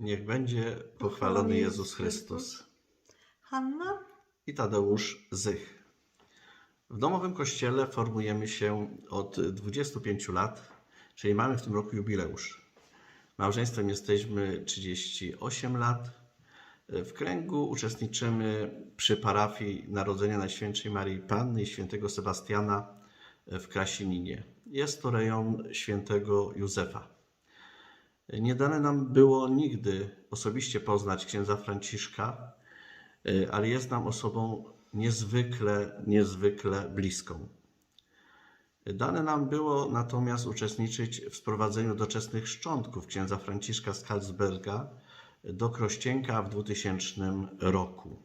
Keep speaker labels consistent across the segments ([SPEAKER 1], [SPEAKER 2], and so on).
[SPEAKER 1] Niech będzie pochwalony Jezus Chrystus.
[SPEAKER 2] Hanna?
[SPEAKER 1] I Tadeusz Zych. W domowym kościele formujemy się od 25 lat, czyli mamy w tym roku jubileusz. Małżeństwem jesteśmy 38 lat. W kręgu uczestniczymy przy parafii Narodzenia Najświętszej Marii Panny i Świętego Sebastiana w Krasininie. Jest to rejon Świętego Józefa. Nie dane nam było nigdy osobiście poznać księdza Franciszka, y, ale jest nam osobą niezwykle, niezwykle bliską. Dane nam było natomiast uczestniczyć w sprowadzeniu doczesnych szczątków księdza Franciszka z Karlsberga do Krościenka w 2000 roku.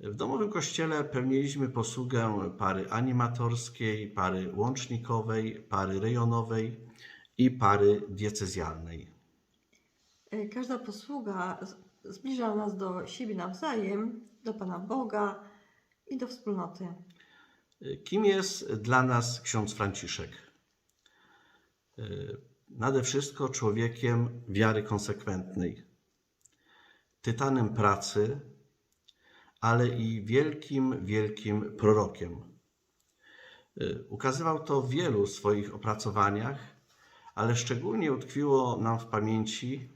[SPEAKER 1] W domowym kościele pełniliśmy posługę pary animatorskiej, pary łącznikowej, pary rejonowej i pary diecezjalnej.
[SPEAKER 2] E, Każda posługa zbliża nas do siebie nawzajem, do Pana Boga i do wspólnoty.
[SPEAKER 1] Kim jest dla nas ksiądz Franciszek? Y, Nade wszystko człowiekiem wiary konsekwentnej, tytanem pracy, ale i wielkim, wielkim prorokiem. Ukazywał to w wielu swoich opracowaniach, ale szczególnie utkwiło nam w pamięci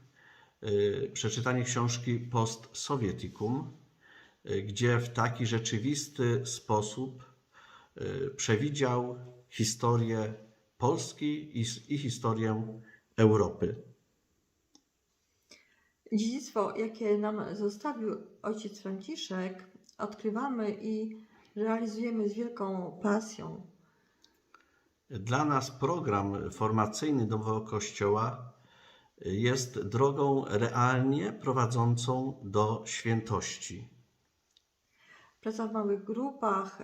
[SPEAKER 1] y, przeczytanie książki Post Sovieticum, y, gdzie w taki rzeczywisty sposób y, przewidział historię Polski i, historię Europy.
[SPEAKER 2] Dziedzictwo, jakie nam zostawił ojciec Franciszek, odkrywamy i realizujemy z wielką pasją.
[SPEAKER 1] Dla nas program formacyjny Domowego Kościoła jest drogą realnie prowadzącą do świętości.
[SPEAKER 2] Praca w małych grupach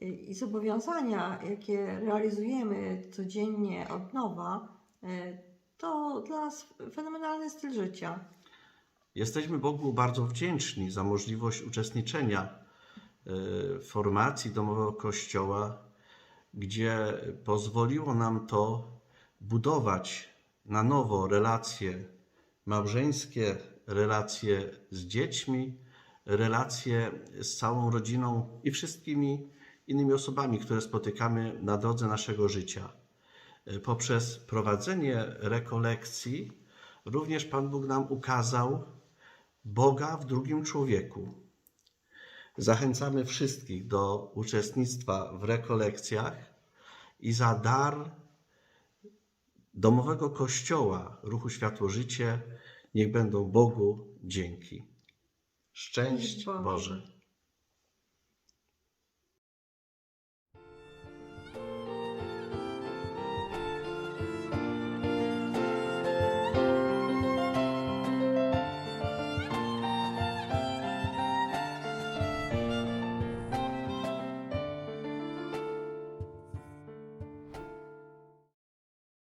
[SPEAKER 2] i zobowiązania, jakie realizujemy codziennie od nowa, e, to dla nas fenomenalny styl życia.
[SPEAKER 1] Jesteśmy Bogu bardzo wdzięczni za możliwość uczestniczenia e, w formacji Domowego Kościoła, gdzie pozwoliło nam to budować na nowo relacje małżeńskie, relacje z dziećmi, relacje z całą rodziną i wszystkimi innymi osobami, które spotykamy na drodze naszego życia. Poprzez prowadzenie rekolekcji również Pan Bóg nam ukazał Boga w drugim człowieku. Zachęcamy wszystkich do uczestnictwa w rekolekcjach i za dar domowego kościoła ruchu Światło Życie niech będą Bogu dzięki. Szczęść
[SPEAKER 2] Boże.
[SPEAKER 1] Boże.